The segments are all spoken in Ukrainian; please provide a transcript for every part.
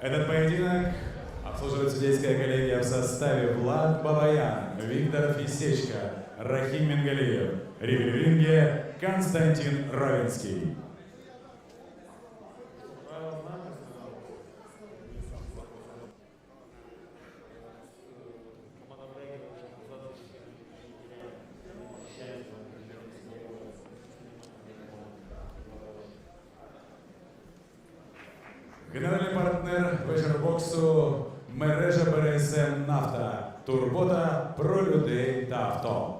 Этот поединок обслуживает судейская коллегия в составе Влад Бабаян, Виктор Фисечка, Рахим Мингалиев. Рефери в ринге Константин Равинский. Генеральний партнер вечорбоксу мережа БРСМ Нафта. Турбота про людей та авто.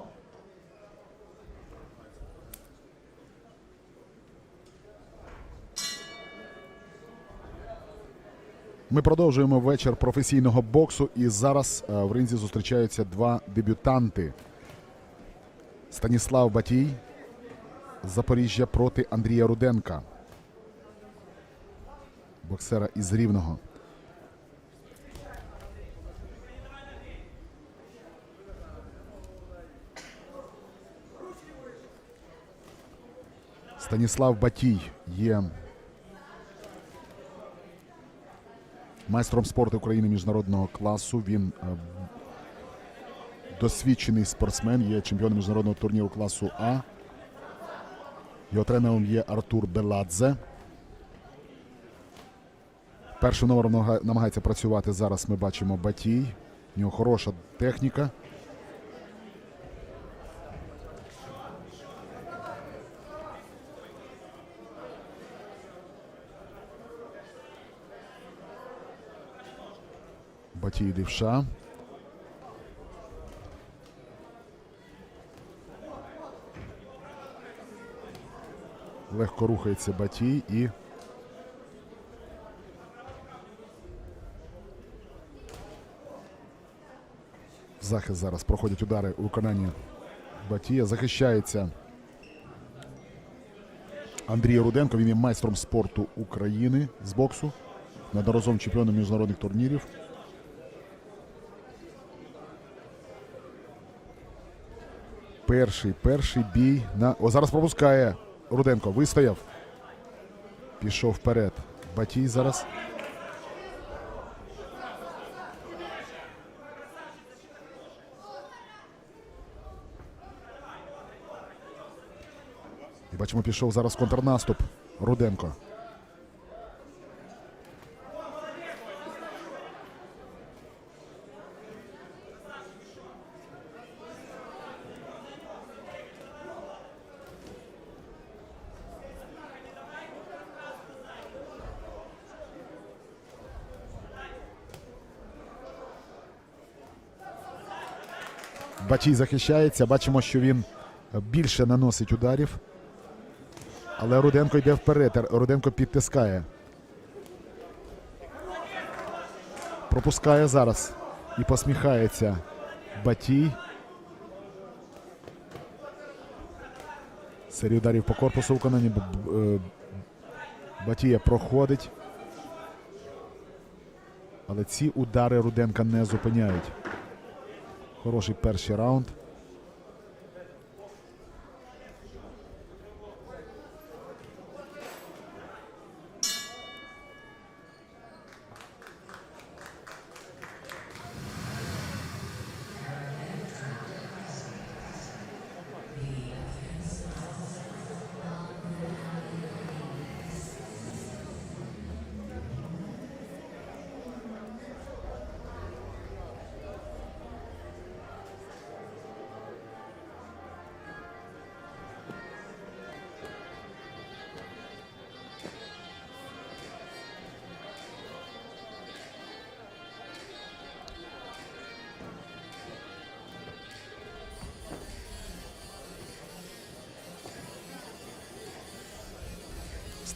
Ми продовжуємо вечір професійного боксу, і зараз е, в ринзі зустрічаються два дебютанти: Станіслав Батій з Запоріжжя проти Андрія Руденка, боксера із Рівного. Станіслав Батій є майстром спорту України міжнародного класу. Він е, досвідчений спортсмен, є чемпіоном міжнародного турніру класу А. Його тренером є Артур Беладзе. Першим номером намагається працювати зараз. Ми бачимо Батій. У нього хороша техніка. Батій лівша. Легко рухається Батій і. Захист зараз проходять удари у виконанні Батія. Захищається Андрій Руденко. Він є майстром спорту України з боксу. Неодноразовим чемпіоном міжнародних турнірів. Перший, перший бій на. О, зараз пропускає Руденко. Вистояв. Пішов вперед. Батій зараз. І бачимо, пішов зараз контрнаступ. Руденко. Бачій захищається. Бачимо, що він більше наносить ударів. Але Руденко йде вперед. Руденко підтискає. Пропускає зараз. І посміхається Батій. Серія ударів по корпусу виконані. Е, Батія проходить. Але ці удари Руденка не зупиняють. Хороший перший раунд.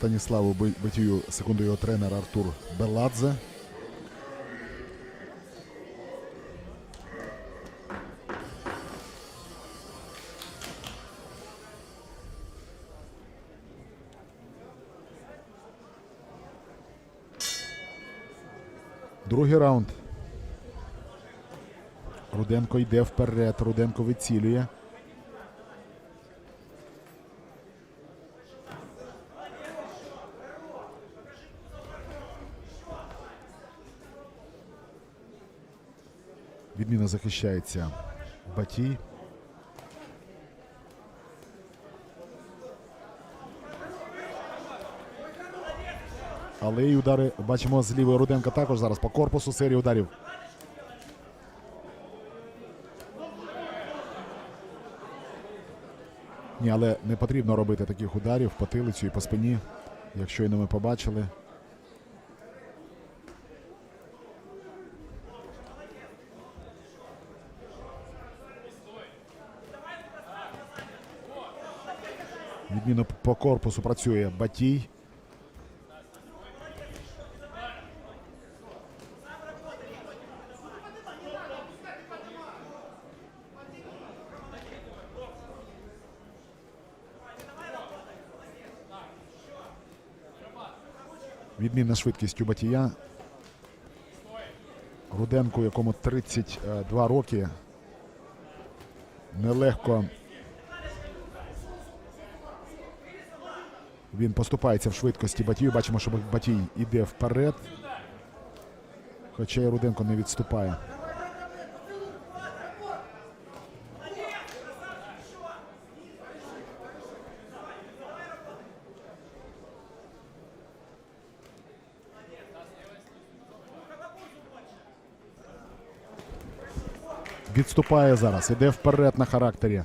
Станіславу Би- Битію секунду його тренер Артур Беладзе. Другий раунд. Руденко йде вперед. Руденко вицілює. Відмінно захищається Батій. Але і удари бачимо з лівої Руденка також зараз по корпусу серії ударів. Ні, але не потрібно робити таких ударів по тилицю і по спині, як щойно ми побачили. Відмінно по корпусу працює Батій. Відмінна швидкість у Батія. Руденку, якому 32 роки. Нелегко. Він поступається в швидкості Батію. Бачимо, що Батій іде вперед. Хоча і Руденко не відступає. Відступає зараз. Іде вперед на характері.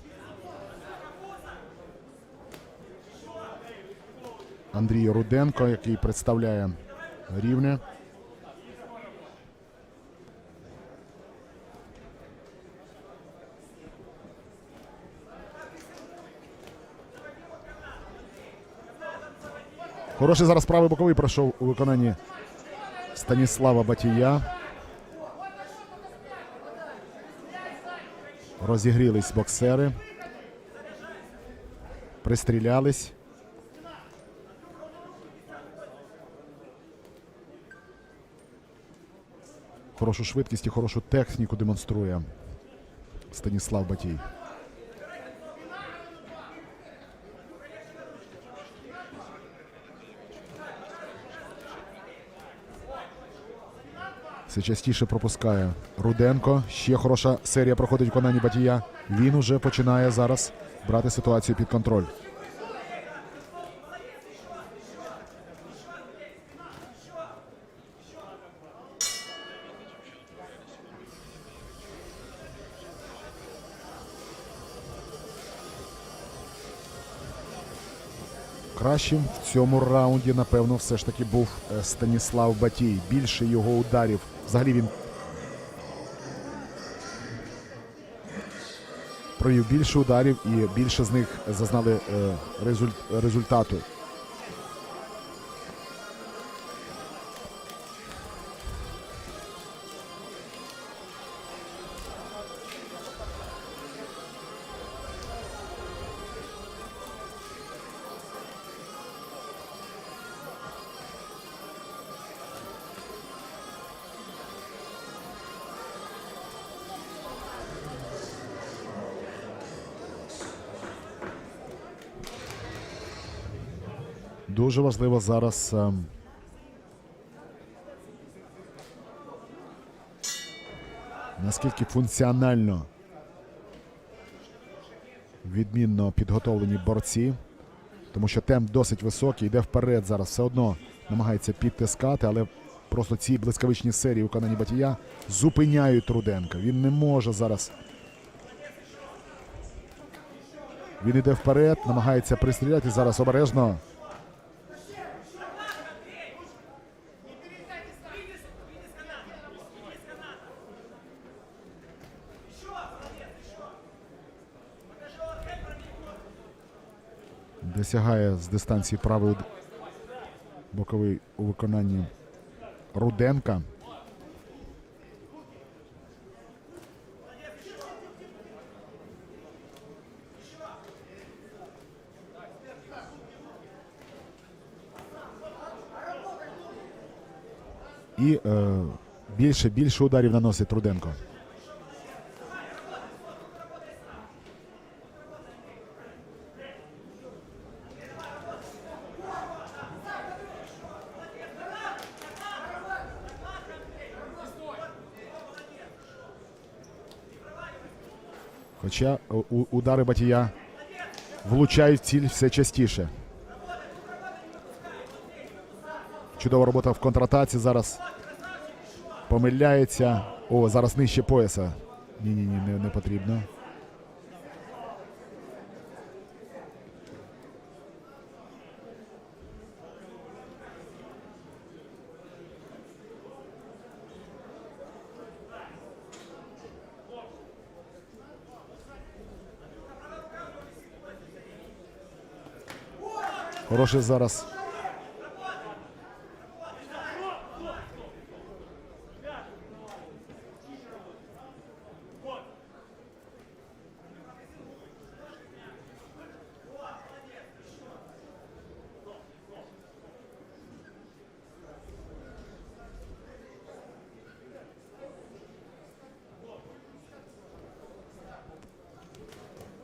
Андрій Руденко, який представляє рівне. Хороший зараз правий боковий пройшов у виконанні Станіслава Батія. Розігрілись боксери. Пристрілялись. Хорошу швидкість і хорошу техніку демонструє Станіслав Батій. Все частіше пропускає Руденко. Ще хороша серія проходить в виконанні Батія. Він уже починає зараз брати ситуацію під контроль. Кращим в цьому раунді, напевно, все ж таки був е, Станіслав Батій. Більше його ударів. Взагалі він провів більше ударів і більше з них зазнали е, результату. Дуже важливо зараз. ем, Наскільки функціонально відмінно підготовлені борці, тому що темп досить високий, йде вперед зараз, все одно намагається підтискати, але просто ці блискавичні серії у виконанні Батія зупиняють Руденка. Він не може зараз. Він йде вперед, намагається пристріляти зараз обережно. Досягає з дистанції правий боковий у виконанні Руденка. І е, більше більше ударів наносить Руденко. Хоча у- удари Батія влучають ціль все частіше. Чудова робота в контратаці зараз. Помиляється. О, зараз нижче пояса. Ні-ні, ні, не, не потрібно. Хороший зараз.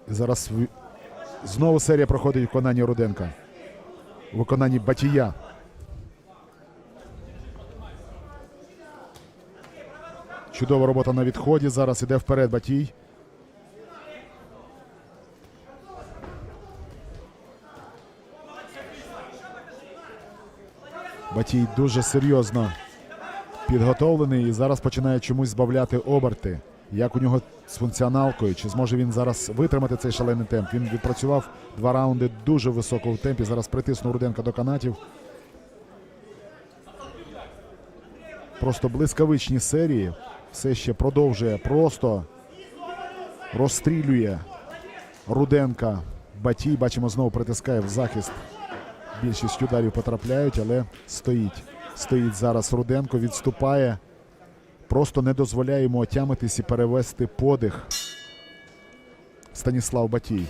Зараз знову серія проходить в виконанні Руденка. Виконанні Батія. Чудова робота на відході. Зараз іде вперед Батій. Батій дуже серйозно підготовлений і зараз починає чомусь збавляти оберти. Як у нього з функціоналкою, чи зможе він зараз витримати цей шалений темп? Він відпрацював два раунди дуже високо в темпі. Зараз притиснув Руденка до канатів. Просто блискавичні серії. Все ще продовжує просто розстрілює Руденка. Батій, бачимо, знову притискає в захист. Більшість ударів потрапляють, але стоїть. Стоїть зараз Руденко, відступає. Просто не дозволяє йому отямитись і перевести подих. Станіслав Батій.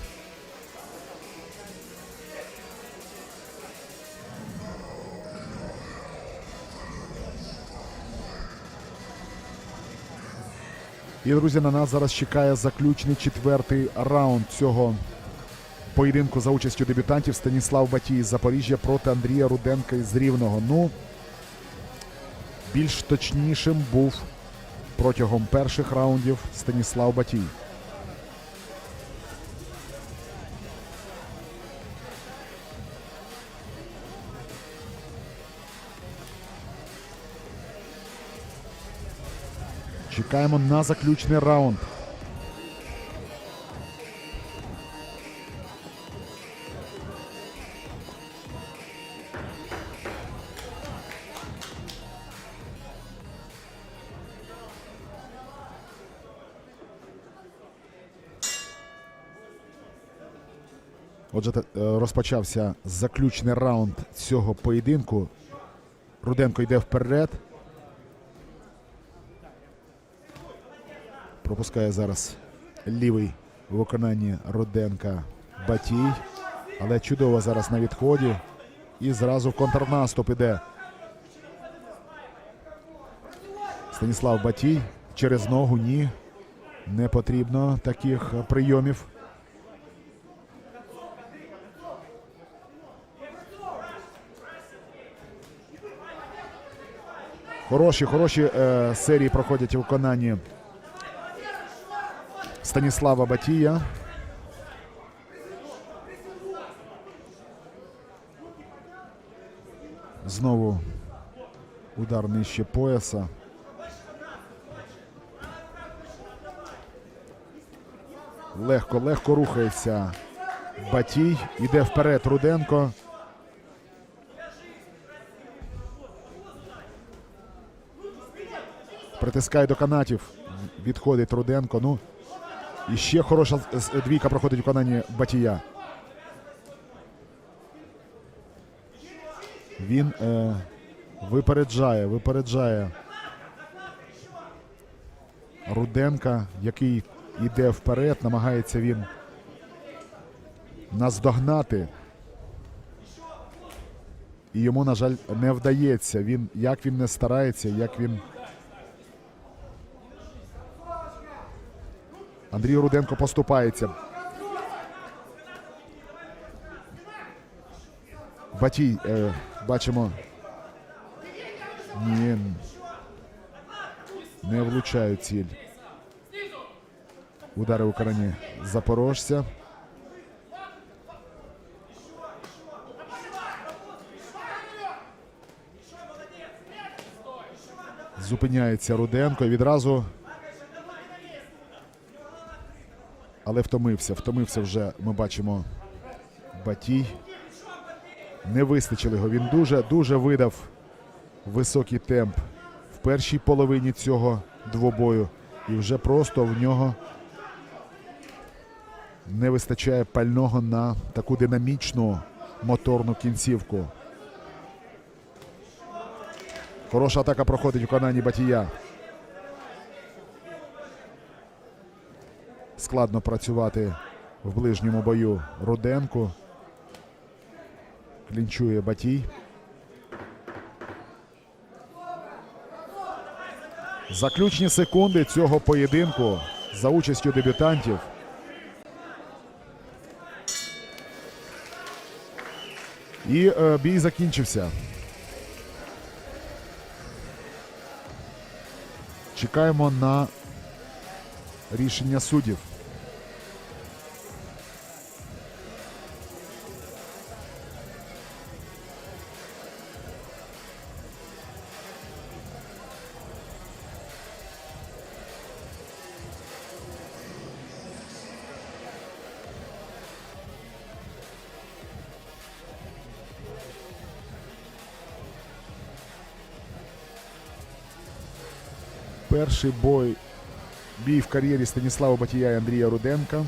І, друзі, на нас зараз чекає заключний четвертий раунд цього поєдинку за участю дебютантів Станіслав Батій з Запоріжжя проти Андрія Руденка із Рівного. Ну, більш точнішим був протягом перших раундів Станіслав Батій. Чекаємо на заключний раунд. Отже, е, розпочався заключний раунд цього поєдинку. Руденко йде вперед. Пропускає зараз лівий у виконанні Руденка Батій. Але чудово зараз на відході. І зразу в контрнаступ іде. Станіслав Батій через ногу ні. Не потрібно таких прийомів. Хороші, хороші е, серії проходять у виконанні Станіслава Батія. Знову удар нижче пояса. Легко, легко рухається Батій. Іде вперед Руденко. Притискає до канатів. Відходить Руденко. Ну, і ще хороша двійка проходить у виконанні Батія. Він е, випереджає, випереджає Руденка, який йде вперед, намагається він наздогнати. І йому, на жаль, не вдається. Він, як він не старається, як він. Андрій Руденко поступається. Батій, е, бачимо. Ні. Не влучає ціль. Удари у виконанні запорожця. Зупиняється Руденко і відразу. Але втомився. Втомився вже, ми бачимо, Батій. Не вистачило його. Він дуже дуже видав високий темп в першій половині цього двобою. І вже просто в нього не вистачає пального на таку динамічну моторну кінцівку. Хороша атака проходить у канані Батія. Складно працювати в ближньому бою Руденку. Клінчує Батій. Заключні секунди цього поєдинку за участю дебютантів. І е, бій закінчився. Чекаємо на рішення суддів. Перший бой бій в кар'єрі Станіслава Батія і Андрія Руденка.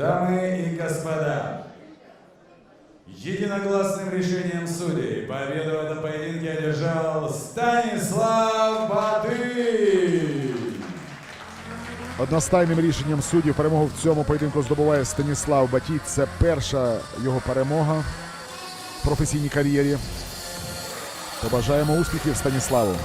Дамы и господа, единогласным решением судей победу в этом поединке одержал Станислав Батый. Одностайним рішенням суддів перемогу в цьому поєдинку здобуває Станіслав Батій. Це перша його перемога в професійній кар'єрі. Побажаємо успіхів Станіславу.